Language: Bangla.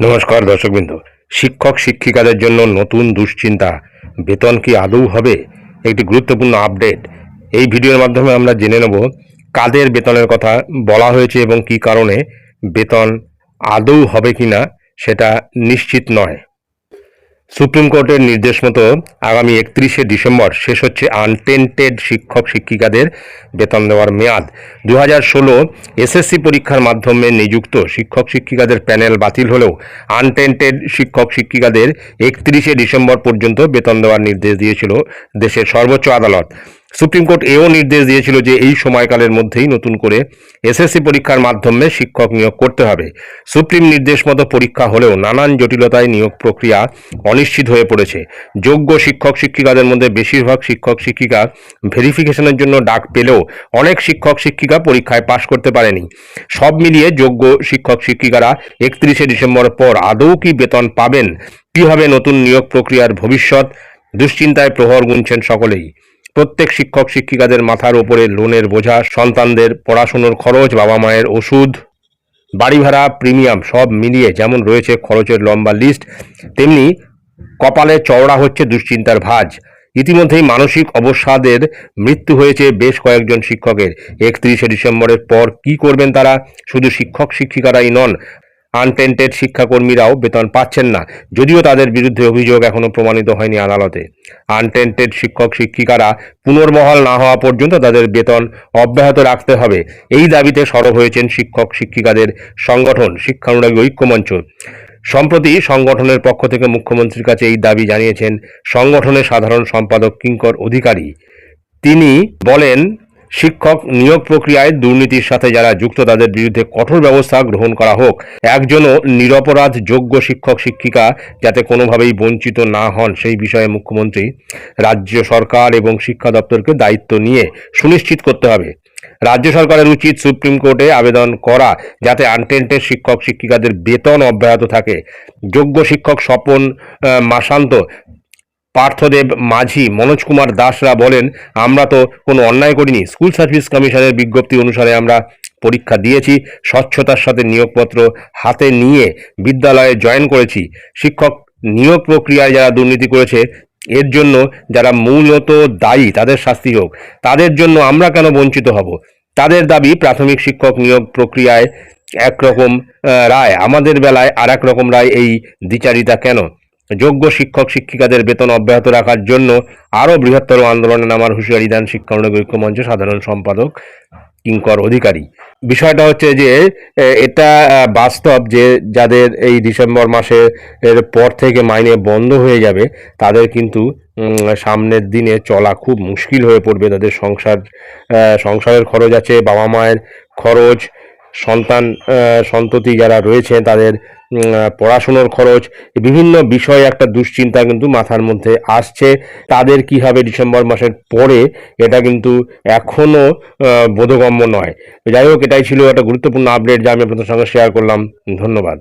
নমস্কার দর্শকবৃন্দ। শিক্ষক শিক্ষিকাদের জন্য নতুন দুশ্চিন্তা। বেতন কি আদৌ হবে? একটি গুরুত্বপূর্ণ আপডেট। এই ভিডিওর মাধ্যমে আমরা জেনে নেব কাদের বেতনের কথা বলা হয়েছে এবং কি কারণে বেতন আদৌ হবে কি না সেটা নিশ্চিত নয়। সুপ্রিম কোর্টের নির্দেশ মতো আগামী একত্রিশে ডিসেম্বর শেষ হচ্ছে আনটেন্টেড শিক্ষক শিক্ষিকাদের বেতন দেওয়ার মেয়াদ। দু হাজার ষোলো এসএসসি পরীক্ষার মাধ্যমে নিযুক্ত শিক্ষক শিক্ষিকাদের প্যানেল বাতিল হলেও আনটেন্টেড শিক্ষক শিক্ষিকাদের একত্রিশে ডিসেম্বর পর্যন্ত বেতন দেওয়ার নির্দেশ দিয়েছিল দেশের সর্বোচ্চ আদালত। সুপ্রিম কোর্ট এও নির্দেশ দিয়েছিল যে এই সময়কালের মধ্যেই নতুন করে এসএসসি পরীক্ষার মাধ্যমে শিক্ষক নিয়োগ করতে হবে। সুপ্রিম নির্দেশ মতো পরীক্ষা হলেও নানান জটিলতায় নিয়োগ প্রক্রিয়া অনিশ্চিত হয়ে পড়েছে। যোগ্য শিক্ষক শিক্ষিকাদের মধ্যে বেশিরভাগ শিক্ষক শিক্ষিকা ভেরিফিকেশনের জন্য ডাক পেলেও অনেক শিক্ষক শিক্ষিকা পরীক্ষায় পাশ করতে পারেনি। সব মিলিয়ে যোগ্য শিক্ষক শিক্ষিকারা একত্রিশে ডিসেম্বর পর আদৌ কি বেতন পাবেন? কি হবে নতুন নিয়োগ প্রক্রিয়ার ভবিষ্যৎ? দুশ্চিন্তায় প্রহর গুনছেন সকলেই। প্রত্যেক শিক্ষক শিক্ষিকাদের মাথার ওপরে লোনের বোঝা, সন্তানদের পড়াশুনোর খরচ, বাবা মায়ের ওষুধ, বাড়ি ভাড়া, প্রিমিয়াম সব মিলিয়ে যেমন রয়েছে খরচের লম্বা লিস্ট তেমনি কপালে চওড়া হচ্ছে দুশ্চিন্তার ভাঁজ। ইতিমধ্যেই মানসিক অবসাদের মৃত্যু হয়েছে বেশ কয়েকজন শিক্ষকের। একত্রিশে ডিসেম্বরের পর কি করবেন তারা? শুধু শিক্ষক শিক্ষিকারাই নন আনটেন্টেড শিক্ষাকর্মীরাও বেতন পাচ্ছেন না। যদিও তাদের বিরুদ্ধে অভিযোগ এখনও প্রমাণিত হয়নি আদালতে। আনটেন্টেড শিক্ষক শিক্ষিকারা পুনর্বহাল না হওয়া পর্যন্ত তাদের বেতন অব্যাহত রাখতে হবে। এই দাবিতে সরব হয়েছেন শিক্ষক শিক্ষিকাদের সংগঠন, শিক্ষানুরাগী ঐক্যমঞ্চ সম্প্রতি সংগঠনের পক্ষ থেকে মুখ্যমন্ত্রীর কাছে এই দাবি জানিয়েছেন সংগঠনের সাধারণ সম্পাদক কিঙ্কর অধিকারী। তিনি বলেন শিক্ষক নিয়োগ প্রক্রিয়ায় দুর্নীতির সাথে যারা যুক্ত, তাদের বিরুদ্ধে কঠোর ব্যবস্থা গ্রহণ করা হোক। একজনও নিরপরাধ, যোগ্য শিক্ষক, শিক্ষিকা যাতে কোনোভাবেই বঞ্চিত না হন, সেই বিষয়ে মুখ্যমন্ত্রী, রাজ্য সরকার এবং শিক্ষা দপ্তরকে দায়িত্ব নিয়ে সুনিশ্চিত করতে হবে। রাজ্য সরকারের উচিত সুপ্রিম কোর্টে আবেদন করা, যাতে আনটেন্টেড শিক্ষক, শিক্ষিকাদের বেতন অব্যাহত থাকে। যোগ্য শিক্ষক স্বপন মাসান্ত পার্থদেব মাঝি মনোজ কুমার দাসরা বলেন, আমরা তো কোনো অন্যায় করিনি। স্কুল সার্ভিস কমিশনের বিজ্ঞপ্তি অনুসারে আমরা পরীক্ষা দিয়েছি, স্বচ্ছতার সাথে নিয়োগপত্র হাতে নিয়ে বিদ্যালয়ে জয়েন করেছি। শিক্ষক নিয়োগ প্রক্রিয়ায় যারা দুর্নীতি করেছে, এর জন্য যারা মূলত দায়ী, তাদের শাস্তি হোক। তাদের জন্য আমরা কেন বঞ্চিত হব? তাদের দাবি, প্রাথমিক শিক্ষক নিয়োগ প্রক্রিয়ায় একরকম রায়। আমাদের বেলায় আর রকম রায় এই দ্বিচারিতা কেন? যোগ্য শিক্ষক, শিক্ষিকাদের বেতন অব্যাহত রাখার জন্য আরও বৃহত্তর আন্দোলনে নামার হুঁশিয়ারি দেন শিক্ষানুরাগী ঐক্যমঞ্চ সাধারণ সম্পাদক কিঙ্কর অধিকারী। বিষয়টা হচ্ছে যে এটা বাস্তব যে যাদের এই ডিসেম্বর মাসে এর পর থেকে মাইনে বন্ধ হয়ে যাবে, তাদের কিন্তু সামনের দিনে চলা খুব মুশকিল হয়ে পড়বে। তাদের সংসার সংসারের খরচ আছে বাবা মায়ের খরচ সন্তান সন্ততি যারা রয়েছে তাদের পড়াশুনোর খরচ, বিভিন্ন বিষয়ে একটা দুশ্চিন্তা কিন্তু মাথার মধ্যে আসছে। তাদের কি হবে ডিসেম্বর মাসের পরে, এটা কিন্তু এখনও বোধগম্য নয়। যাই হোক, এটাই ছিল একটা গুরুত্বপূর্ণ আপডেট যা আমি আপনাদের সঙ্গে শেয়ার করলাম। ধন্যবাদ।